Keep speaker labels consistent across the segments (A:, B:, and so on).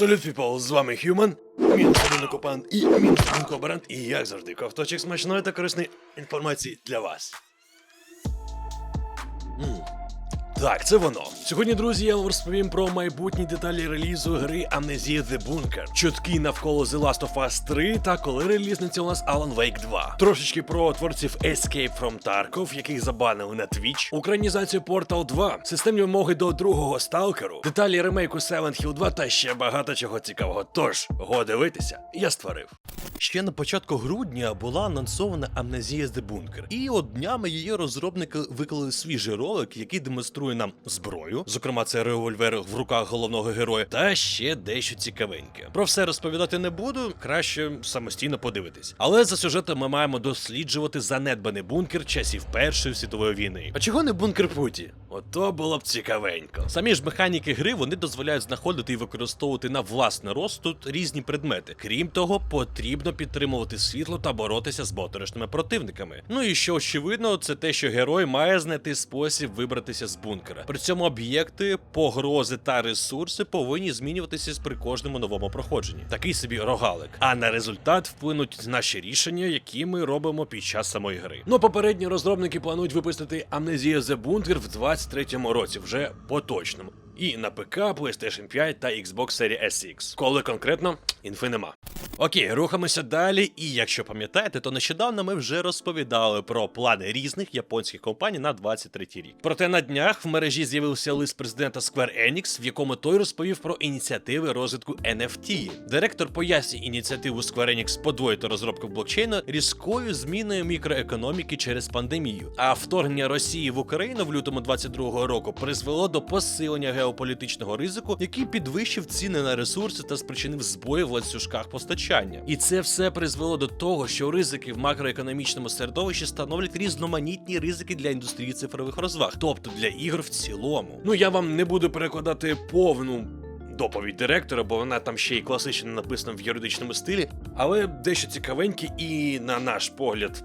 A: Салют, people, з вами мінус один окупант і один колаборант, і як завжди, ковточок смачної та корисної інформації для вас. М. Так, це воно. Сьогодні, друзі, я вам розповім про майбутні деталі релізу гри Amnesia The Bunker, чутки навколо The Last of Us 3 та коли релізниться у нас Alan Wake 2. Трошечки про творців Escape from Tarkov, яких забанили на Twitch, українізацію Portal 2, системні вимоги до другого сталкеру, деталі ремейку Silent Hill 2 та ще багато чого цікавого. Тож, го дивитися, я створив.
B: Ще на початку грудня була анонсована Amnesia The Bunker. І от днями її розробники виклали свіжий ролик, який демонструє нам зброю, зокрема, це револьвер в руках головного героя, та ще дещо цікавеньке. Про все розповідати не буду, краще самостійно подивитись. Але за сюжетом ми маємо досліджувати занедбаний бункер часів Першої світової війни.
A: А чого не бункер Путі? Ото було б цікавенько.
B: Самі ж механіки гри вони дозволяють знаходити і використовувати на власний розсуд різні предмети. Крім того, потрібно підтримувати світло та боротися з моторошними противниками. Ну і що очевидно, це те, що герой має знайти спосіб вибратися з бункера. При цьому об'єкти, погрози та ресурси повинні змінюватися при кожному новому проходженні. Такий собі рогалик. А на результат вплинуть наші рішення, які ми робимо під час самої гри.
A: Ну, попередні розробники планують випустити Amnesia The Bunker в 23-му році, вже поточному. І на ПК, PlayStation 5 та Xbox Series SX. Коли конкретно, інфи нема.
B: Окей, рухаємося далі. І якщо пам'ятаєте, то нещодавно ми вже розповідали про плани різних японських компаній на 23 рік. Проте на днях в мережі з'явився лист президента Square Enix, в якому той розповів про ініціативи розвитку NFT. Директор пояснює ініціативу Square Enix подвоїти розробку блокчейну різкою зміною мікроекономіки через пандемію. А вторгнення Росії в Україну в лютому 22-го року призвело до посилення геополітичного ризику, який підвищив ціни на ресурси та спричинив збої в ланцюжках постачання. І це все призвело до того, що ризики в макроекономічному середовищі становлять різноманітні ризики для індустрії цифрових розваг, тобто для ігор в цілому.
A: Ну, я вам не буду перекладати повну. Доповідь директора, бо вона там ще й класично написана в юридичному стилі, але дещо цікавеньке і, на наш погляд,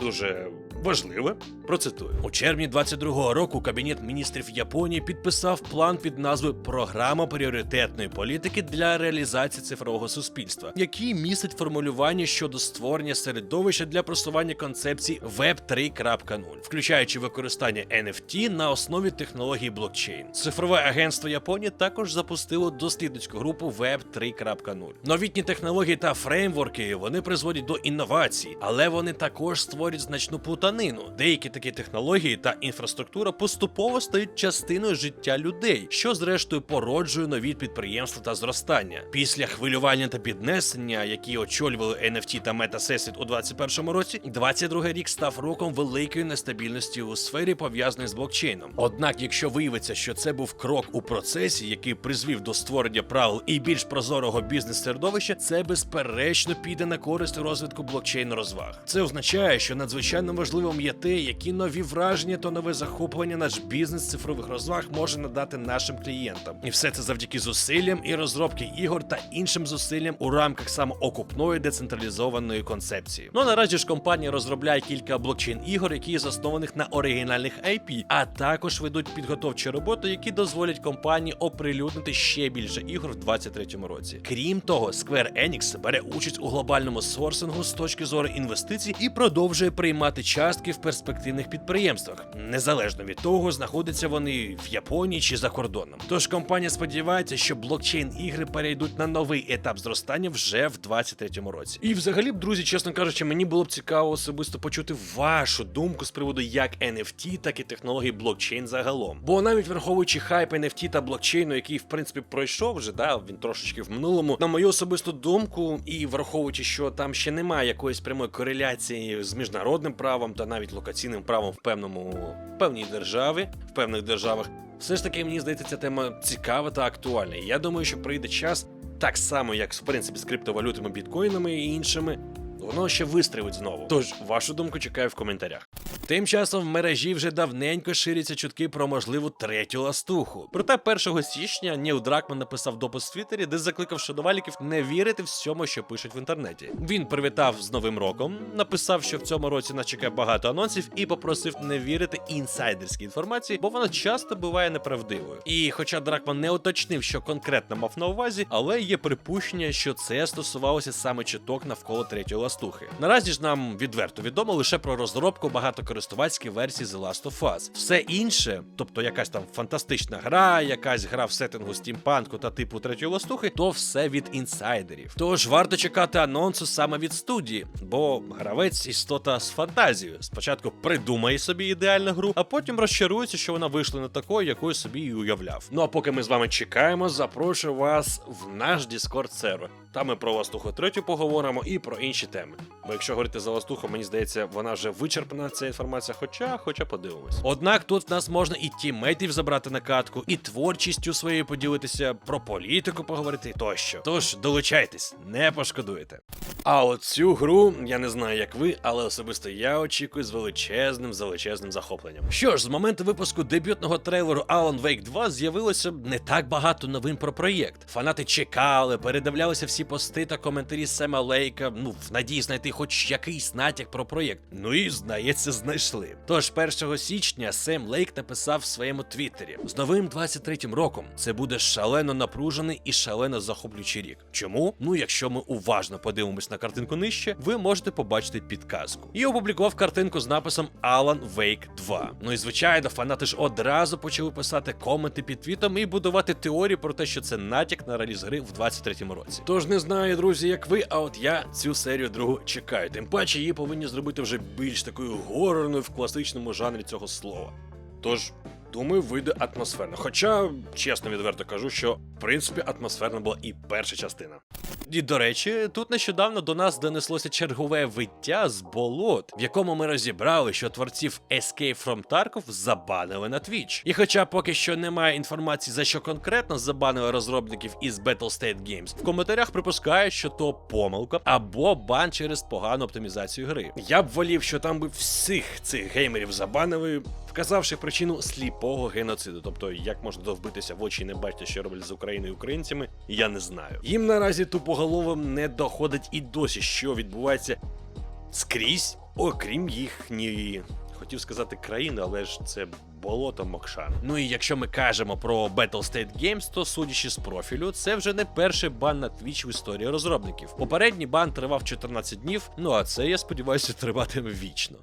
A: дуже важливе. Процитую.
B: У червні 22-го року Кабінет міністрів Японії підписав план під назвою Програма пріоритетної політики для реалізації цифрового суспільства, який містить формулювання щодо створення середовища для просування концепції Web 3.0, включаючи використання NFT на основі технології блокчейн. Цифрове агентство Японії також запустило дослідницьку групу Web 3.0. Новітні технології та фреймворки вони призводять до інновацій, але вони також створюють значну плутанину. Деякі такі технології та інфраструктура поступово стають частиною життя людей, що зрештою породжує нові підприємства та зростання. Після хвилювання та піднесення, які очолювали NFT та MetaSessit у 2021 році, 22 рік став роком великої нестабільності у сфері пов'язаної з блокчейном. Однак, якщо виявиться, що це був крок у процесі, який призвів до створення правил і більш прозорого бізнес-середовища, це безперечно піде на користь розвитку блокчейн розваг. Це означає, що надзвичайно важливим є те, які нові враження та нове захоплення наш бізнес цифрових розваг може надати нашим клієнтам. І все це завдяки зусиллям і розробки ігор та іншим зусиллям у рамках самоокупної децентралізованої концепції. Ну а наразі ж компанія розробляє кілька блокчейн ігор, які заснованих на оригінальних IP, а також ведуть підготовчі роботи, які дозволять компанії оприлюднити ще більше ігор в 2023 році. Крім того, Square Enix бере участь у глобальному сорсингу з точки зору інвестицій і продовжує приймати частки в перспективних підприємствах, незалежно від того, знаходяться вони в Японії чи за кордоном. Тож компанія сподівається, що блокчейн ігри перейдуть на новий етап зростання вже в 2023 році.
A: І взагалі друзі, чесно кажучи, мені було б цікаво особисто почути вашу думку з приводу як NFT, так і технологій блокчейн загалом. Бо навіть враховуючи хайп NFT та блокчейну, який в принципі пройшов вже, да, він трошечки в минулому, на мою особисту думку, і враховуючи, що там ще немає якоїсь прямої кореляції з міжнародним правом та навіть локаційним правом в певному в певній державі, в певних державах, все ж таки мені здається, ця тема цікава та актуальна. Я думаю, що прийде час, так само як в принципі з криптовалютами, біткоїнами і іншими. Воно ще вистрілить знову. Тож вашу думку чекаю в коментарях.
B: Тим часом в мережі вже давненько ширяться чутки про можливу третю ластуху. Проте 1 січня Ніл Дракман написав допис в Твіттері, де закликав шанувальників не вірити всьому, що пишуть в інтернеті. Він привітав з Новим роком, написав, що в цьому році нас чекає багато анонсів, і попросив не вірити інсайдерській інформації, бо вона часто буває неправдивою. І хоча Дракман не уточнив, що конкретно мав на увазі, але є припущення, що це стосувалося саме чуток навколо третьої ластухи. Наразі ж нам відверто відомо лише про розробку багатокористувацької версії The Last of Us. Все інше, тобто якась там фантастична гра, якась гра в сеттингу стімпанку та типу третьої ластухи, то все від інсайдерів. Тож варто чекати анонсу саме від студії, бо гравець істота з фантазією. Спочатку придумає собі ідеальну гру, а потім розчарується, що вона вийшла не такою, якою собі і уявляв.
A: Ну а поки ми з вами чекаємо, запрошую вас в наш Discord сервер. Там ми про Ластуху третю поговоримо і про інші теми. them. Бо якщо говорити за Ластуху, мені здається, вона вже вичерпана ця інформація, хоча, хоча подивимось.
B: Однак тут в нас можна і тімейтів забрати на катку, і творчістю своєю поділитися, про політику поговорити тощо. Тож долучайтесь, не пошкодуєте.
A: А от цю гру я не знаю, як ви, але особисто я очікую з величезним, величезним захопленням.
B: Що ж, з моменту випуску дебютного трейлеру Alan Wake 2 з'явилося не так багато новин про проєкт. Фанати чекали, передивлялися всі пости та коментарі Сема Лейка, ну в надії знайти хоч якийсь натяк про проєкт. Ну і здається, знайшли. Тож 1 січня Сем Лейк написав в своєму твіттері: з новим 23-м роком це буде шалено напружений і шалено захоплюючий рік. Чому? Ну, якщо ми уважно подивимось на картинку нижче, ви можете побачити підказку. І опублікував картинку з написом Alan Wake 2. Ну і звичайно, фанати ж одразу почали писати коменти під твітом і будувати теорії про те, що це натяк на реліз гри в 23-му році.
A: Тож не знаю, друзі, як ви, а от я цю серію другу чекаю. Тим паче її повинні зробити вже більш такою горорною в класичному жанрі цього слова. Тож. Думаю, вийде атмосферно. Хоча, чесно відверто кажу, що в принципі атмосферна була і перша частина.
B: І до речі, тут нещодавно до нас донеслося чергове виття з болот, в якому ми розібрали, що творців Escape from Tarkov забанили на Twitch. І хоча поки що немає інформації за що конкретно забанили розробників із Battlestate Games, в коментарях припускають, що то помилка або бан через погану оптимізацію гри.
A: Я б волів, що там би всіх цих геймерів забанили, вказавши причину сліпого геноциду. Тобто, як можна довбитися в очі і не бачити, що роблять з Україною українцями, я не знаю. Їм наразі тупоголовим не доходить і досі, що відбувається скрізь, окрім їхньої. Хотів сказати країни, але ж це болото Мокшан.
B: Ну і якщо ми кажемо про Battlestate Games, то судячи з профілю, це вже не перший бан на Twitch в історії розробників. Попередній бан тривав 14 днів, ну а це, я сподіваюся, триватиме вічно.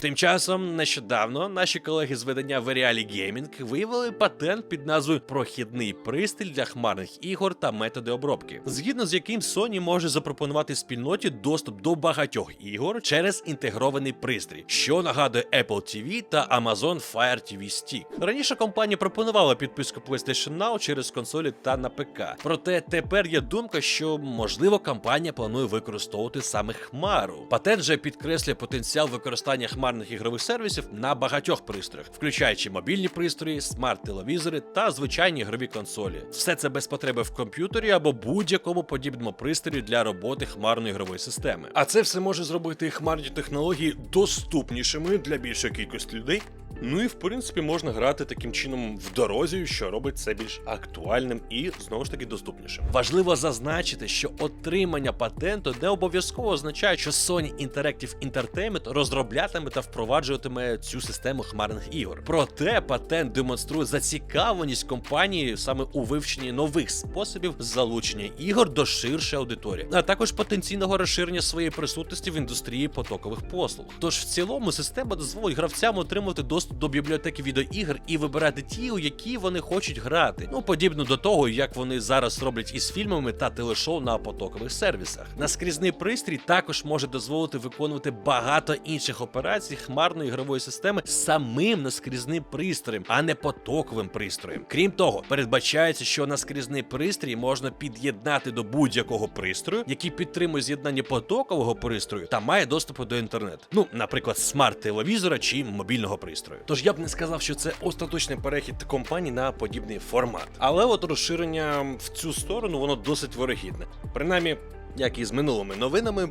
B: Тим часом, нещодавно наші колеги з видання Veriali Gaming виявили патент під назвою Прохідний пристрій для хмарних ігор та методи обробки, згідно з яким Sony може запропонувати спільноті доступ до багатьох ігор через інтегрований пристрій, що нагадує Apple TV та Amazon Fire TV Stick. Раніше компанія пропонувала підписку PlayStation Now через консолі та на ПК. Проте тепер є думка, що можливо компанія планує використовувати саме хмару. Патент же підкреслює потенціал використання хмарних ігрових сервісів на багатьох пристроях, включаючи мобільні пристрої, смарт-телевізори та звичайні ігрові консолі. Все це без потреби в комп'ютері або будь-якому подібному пристрої для роботи хмарної ігрової системи.
A: А це все може зробити хмарні технології доступнішими для більшої кількості людей. Ну і в принципі можна грати таким чином в дорозі, що робить це більш актуальним і знову ж таки доступнішим.
B: Важливо зазначити, що отримання патенту не обов'язково означає, що Sony Interactive Entertainment розроблятиме та впроваджуватиме цю систему хмарних ігор. Проте патент демонструє зацікавленість компанії саме у вивченні нових способів залучення ігор до ширшої аудиторії, а також потенційного розширення своєї присутності в індустрії потокових послуг. Тож в цілому система дозволить гравцям отримувати доступ до бібліотеки відеоігр і вибирати ті, у які вони хочуть грати. Ну подібно до того, як вони зараз роблять із фільмами та телешоу на потокових сервісах. Наскрізний пристрій також може дозволити виконувати багато інших операцій хмарної ігрової системи самим наскрізним пристроєм, а не потоковим пристроєм. Крім того, передбачається, що наскрізний пристрій можна під'єднати до будь-якого пристрою, який підтримує з'єднання потокового пристрою та має доступу до інтернету. Ну, наприклад, смарт-телевізора чи мобільного пристрою.
A: Тож я б не сказав, що це остаточний перехід компанії на подібний формат. Але от розширення в цю сторону воно досить вирогідне. Принаймні, як і з минулими новинами,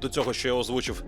A: до цього, що я озвучив,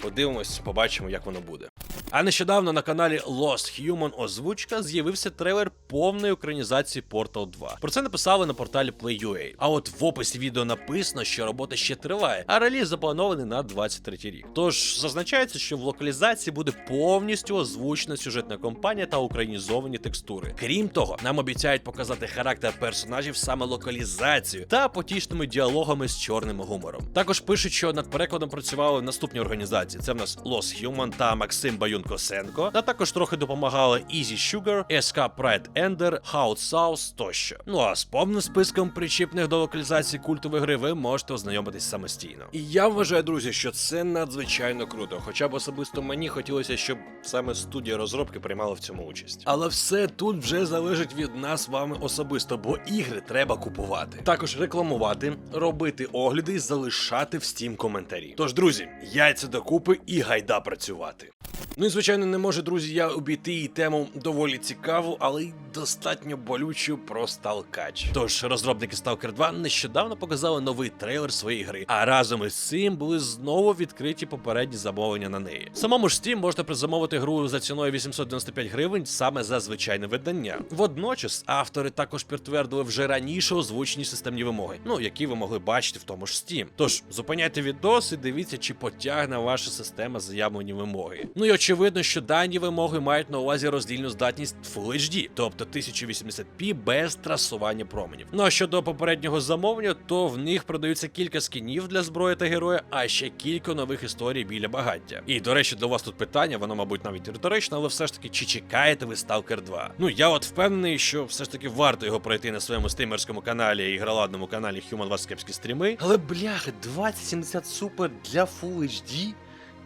A: подивимось, побачимо, як воно буде.
B: А нещодавно на каналі Lost Human Озвучка з'явився трейлер повної екранізації Portal 2. Про це написали на порталі Play.ua. А от в описі відео написано, що робота ще триває, а реліз запланований на 23 рік. Тож зазначається, що в локалізації буде повністю озвучена сюжетна кампанія та українізовані текстури. Крім того, нам обіцяють показати характер персонажів саме локалізацію та потішними діалогами з чорним гумором. Також пишуть, що над перекладом працювали наступні організації. Це в нас Lost Human та Максим Баюн Косенко. А також трохи допомагали Easy Sugar, SK Pride Ender, House South тощо. Ну а з повним списком причіпних до локалізації культової гри ви можете ознайомитись самостійно.
A: І я вважаю, друзі, що це надзвичайно круто. Хоча б особисто мені хотілося, щоб саме студія розробки приймала в цьому участь. Але все тут вже залежить від нас вами особисто, бо ігри треба купувати. Також рекламувати, робити огляди і залишати в Steam коментарі. Тож, друзі, яйця докупи і гайда працювати. Ну і звичайно, не може, друзі, я обійти і тему доволі цікаву, але й достатньо болючу про Сталкач.
B: Тож розробники Stalker 2 нещодавно показали новий трейлер своєї гри, а разом із цим були знову відкриті попередні замовлення на неї. В самому ж Steam можна призамовити гру за ціною 895 гривень саме за звичайне видання. Водночас автори також підтвердили вже раніше озвучені системні вимоги, ну які ви могли бачити в тому ж Steam. Тож зупиняйте відос і дивіться, чи потягне ваша система заявлені вимоги. Ну і очевидно, що дані вимоги мають на увазі роздільну здатність Full HD, тобто 1080p без трасування променів. Ну а щодо попереднього замовлення, то в них продаються кілька скінів для зброї та героя, а ще кілька нових історій біля багаття. І до речі, до вас тут питання, воно, мабуть, навіть риторичне, але все ж таки, чи чекаєте ви Stalker 2? Ну я от впевнений, що все ж таки варто його пройти на своєму стримерському каналі і граладному каналі Human Wars Кепські стріми.
A: Але бляха, 2070 Super для Full HD?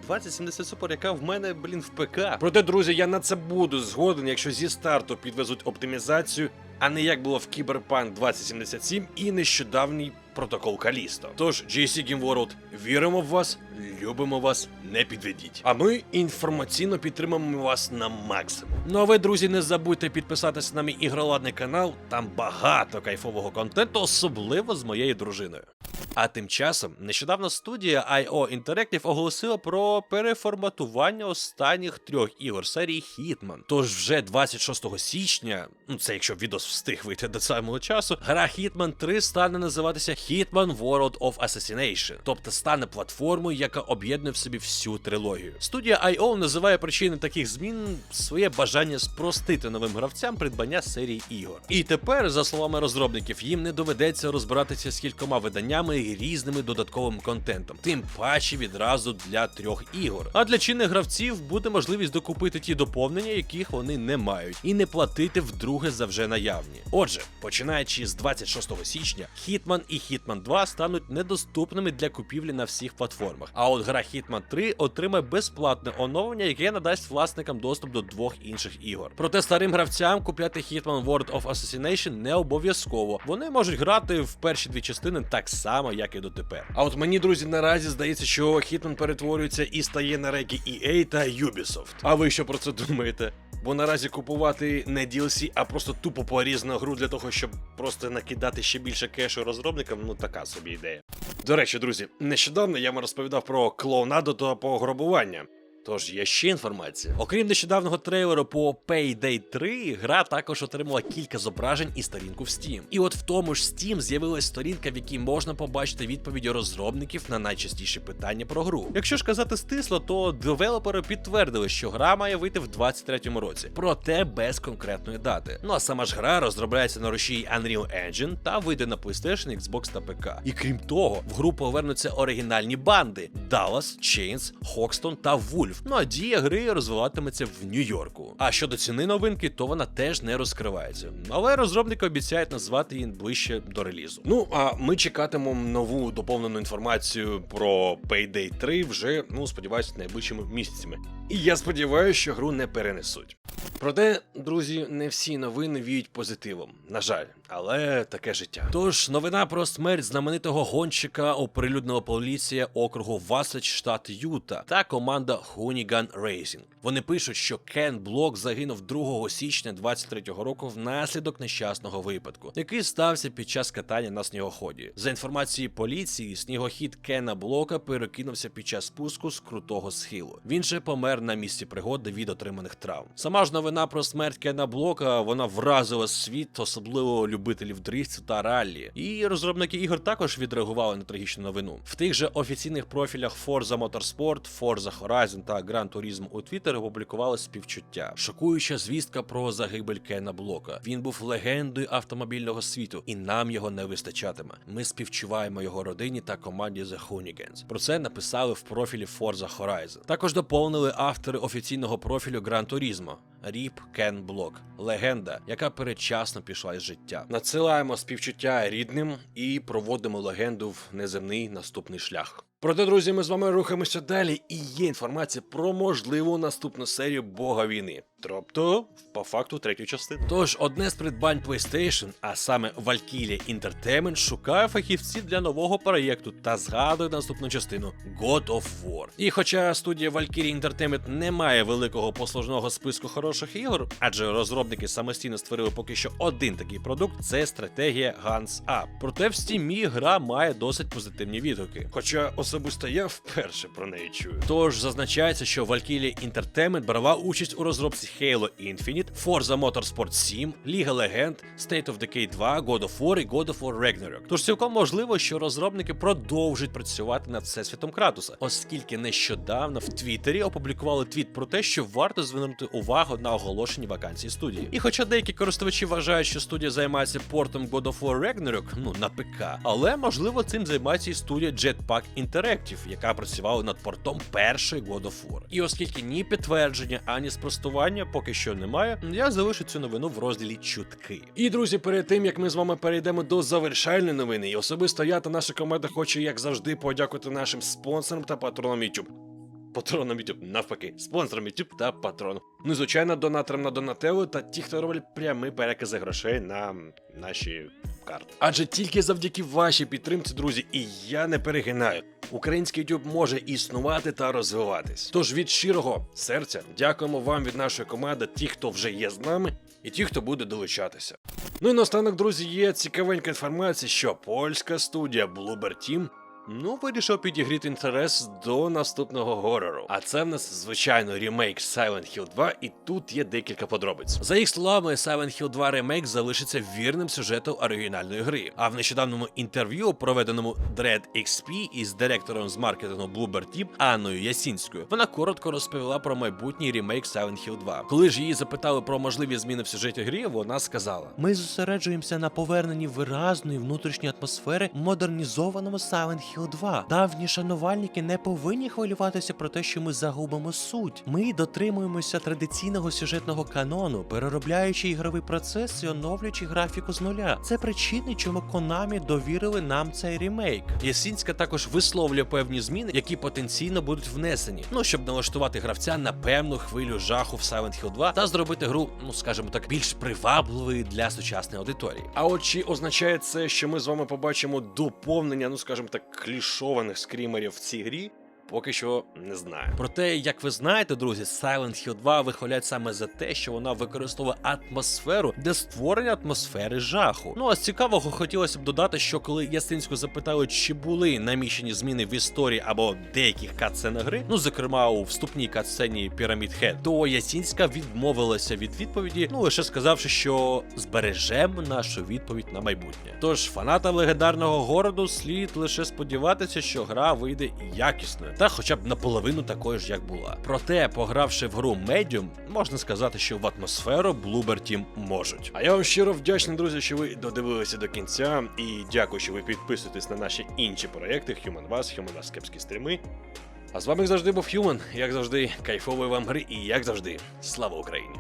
A: 2070 Super, яка в мене, блін, в ПК. Проте, друзі, я на це буду згоден, якщо зі старту підвезуть оптимізацію, а не як було в Cyberpunk 2077 і нещодавній протокол Калісто. Тож, GC Game World, віримо в вас, любимо вас, не підведіть. А ми інформаційно підтримуємо вас на максимум.
B: Ну а ви, друзі, не забудьте підписатися на мій ігроладний канал. Там багато кайфового контенту, особливо з моєю дружиною. А тим часом нещодавно студія IO Interactive оголосила про переформатування останніх трьох ігор серії Hitman. Тож вже 26 січня, ну це якщо відос встиг вийти до самого часу, гра Hitman 3 стане називатися Hitman World of Assassination, тобто стане платформою, яка об'єднує в собі всю трилогію. Студія IO називає причини таких змін своє бажання спростити новим гравцям придбання серії ігор. І тепер, за словами розробників, їм не доведеться розбиратися з кількома виданнями і різними додатковим контентом, тим паче відразу для трьох ігор. А для чинних гравців буде можливість докупити ті доповнення, яких вони не мають, і не платити вдруге за вже наявні. Отже, починаючи з 26 січня, Hitman і Hitman 2 стануть недоступними для купівлі на всіх платформах. А от гра Hitman 3 отримає безплатне оновлення, яке надасть власникам доступ до двох інших ігор. Проте старим гравцям купляти Hitman World of Assassination не обов'язково. Вони можуть грати в перші дві частини так само, як і дотепер.
A: А от мені, друзі, наразі здається, що Hitman перетворюється і стає на реки EA та Ubisoft. А ви що про це думаєте? Бо наразі купувати не DLC, а просто тупо порізну гру для того, щоб просто накидати ще більше кешу розробникам, ну така собі ідея. До речі, друзі, нещодавно я вам розповідав про клоунаду та пограбування. Тож є ще інформація.
B: Окрім нещодавнього трейлеру по Payday 3, гра також отримала кілька зображень і сторінку в Steam. І от в тому ж Steam з'явилась сторінка, в якій можна побачити відповіді розробників на найчастіші питання про гру. Якщо ж казати стисло, то девелопери підтвердили, що гра має вийти в 23-му році, проте без конкретної дати. Ну а сама ж гра розробляється на рушії Unreal Engine та вийде на PlayStation, Xbox та ПК. І крім того, в гру повернуться оригінальні банди: Dallas, Chains, Hoxton та Wolf. Ну а дія гри розвиватиметься в Нью-Йорку. А щодо ціни новинки, то вона теж не розкривається. Але розробники обіцяють назвати її ближче до релізу.
A: Ну а ми чекатимемо нову доповнену інформацію про Payday 3 вже, ну сподіваюся, найближчими місяцями. І я сподіваюся, що гру не перенесуть. Проте, друзі, не всі новини віють позитивом. На жаль, але таке життя.
B: Тож новина про смерть знаменитого гонщика оприлюднила поліція округу Васач, штат Юта та команда Хуніган Racing. Вони пишуть, що Кен Блок загинув 2 січня 23-го року внаслідок нещасного випадку, який стався під час катання на снігоході. За інформацією поліції, снігохід Кена Блока перекинувся під час спуску з крутого схилу. Він же помер на місці пригоди від отриманих травм. Сама ж новина про смерть Кена Блока вона вразила світ, особливо любителів дрифту та раллі. І розробники ігор також відреагували на трагічну новину. В тих же офіційних профілях Forza Motorsport, Forza Horizon та Gran Turismo у Twitter опублікували співчуття. Шокуюча звістка про загибель Кена Блока. Він був легендою автомобільного світу, і нам його не вистачатиме. Ми співчуваємо його родині та команді The Hoonigans. Про це написали в профілі Forza Horizon. Також доповнили автори офіційного профілю Gran Turismo. Ріп Кен Блок, легенда, яка передчасно пішла із життя.
A: Надсилаємо співчуття рідним і проводимо легенду в неземний наступний шлях. Проте, друзі, ми з вами рухаємося далі, і є інформація про можливу наступну серію Бога війни. Тобто, по факту, третю частину.
B: Тож одне з придбань PlayStation, а саме Valkyria Entertainment, шукає фахівці для нового проєкту та згадує наступну частину God of War. І хоча студія Valkyria Entertainment не має великого послужного списку хороших ігор, адже розробники самостійно створили поки що один такий продукт, це стратегія Guns Up. Проте в Steam гра має досить позитивні відгуки.
A: Хоча особисто я вперше про неї чую.
B: Тож зазначається, що Valkyria Entertainment брала участь у розробці Halo Infinite, Forza Motorsport 7, Ліга Легенд, State of Decay 2, God of War і God of War Ragnarok. Тож цілком можливо, що розробники продовжать працювати над всесвітом Кратуса, оскільки нещодавно в Твіттері опублікували твіт про те, що варто звернути увагу на оголошені вакансії студії. І хоча деякі користувачі вважають, що студія займається портом God of War Ragnarok, ну на ПК, але можливо цим займається і студія Jetpack Interactive, яка працювала над портом першої God of War. І оскільки ні підтвердження, ані спростування поки що немає, я залишу цю новину в розділі чутки.
A: І друзі, перед тим як ми з вами перейдемо до завершальної новини, і особисто я та наша команда хоче, як завжди, подякувати нашим спонсорам та патронам YouTube. Патронам YouTube, навпаки, спонсорам YouTube та патроном. Ну, і, звичайно, донаторам на Донателло та ті, хто роблять прямі перекази грошей на наші карти. Адже тільки завдяки вашій підтримці, друзі, і я не перегинаю. Український YouTube може існувати та розвиватись. Тож від щирого серця дякуємо вам від нашої команди, ті, хто вже є з нами, і ті, хто буде долучатися. Ну і наостанок, друзі, є цікавенька інформація, що польська студія Bloober Team Ну, вирішив підігріти інтерес до наступного горору. А це в нас звичайно ремейк Silent Hill 2, і тут є декілька подробиць.
B: За їх словами, Silent Hill 2 Remake залишиться вірним сюжету оригінальної гри. А в нещодавному інтерв'ю, проведеному Dread XP із директором з маркетингу Bloober Team Анною Ясінською, вона коротко розповіла про майбутній ремейк Silent Hill 2. Коли ж її запитали про можливі зміни в сюжеті гри, вона сказала: Ми зосереджуємося на поверненні виразної внутрішньої атмосфери модернізованому Silent Hill 2. Давні шанувальники не повинні хвилюватися про те, що ми загубимо суть. Ми дотримуємося традиційного сюжетного канону, переробляючи ігровий процес і оновлюючи графіку з нуля. Це причини, чому Konami довірили нам цей ремейк. Ясінська також висловлює певні зміни, які потенційно будуть внесені. Ну щоб налаштувати гравця на певну хвилю жаху в Silent Hill 2 та зробити гру, ну скажімо так, більш привабливою для сучасної аудиторії.
A: А от чи означає це, що ми з вами побачимо доповнення, ну скажімо так, клішованих скрімерів в цій грі? Поки що не знаю.
B: Проте, як ви знаєте, друзі, Silent Hill 2 вихвалять саме за те, що вона використовує атмосферу для створення атмосфери жаху. Ну а з цікавого хотілося б додати, що коли Ясинську запитали, чи були наміщені зміни в історії або деяких катсценах гри, ну зокрема у вступній катсцені Pyramid Head, то Ясінська відмовилася від відповіді, ну лише сказавши, що збережемо нашу відповідь на майбутнє. Тож фанатам легендарного городу слід лише сподіватися, що гра вийде якісною, та хоча б наполовину такою ж, як була. Проте, погравши в гру Medium, можна сказати, що в атмосферу Bloober Team можуть.
A: А я вам щиро вдячний, друзі, що ви додивилися до кінця. І дякую, що ви підписуєтесь на наші інші проекти Human Was, Human Was Кепські стріми. А з вами як завжди був Human, як завжди, кайфової вам гри і як завжди, слава Україні!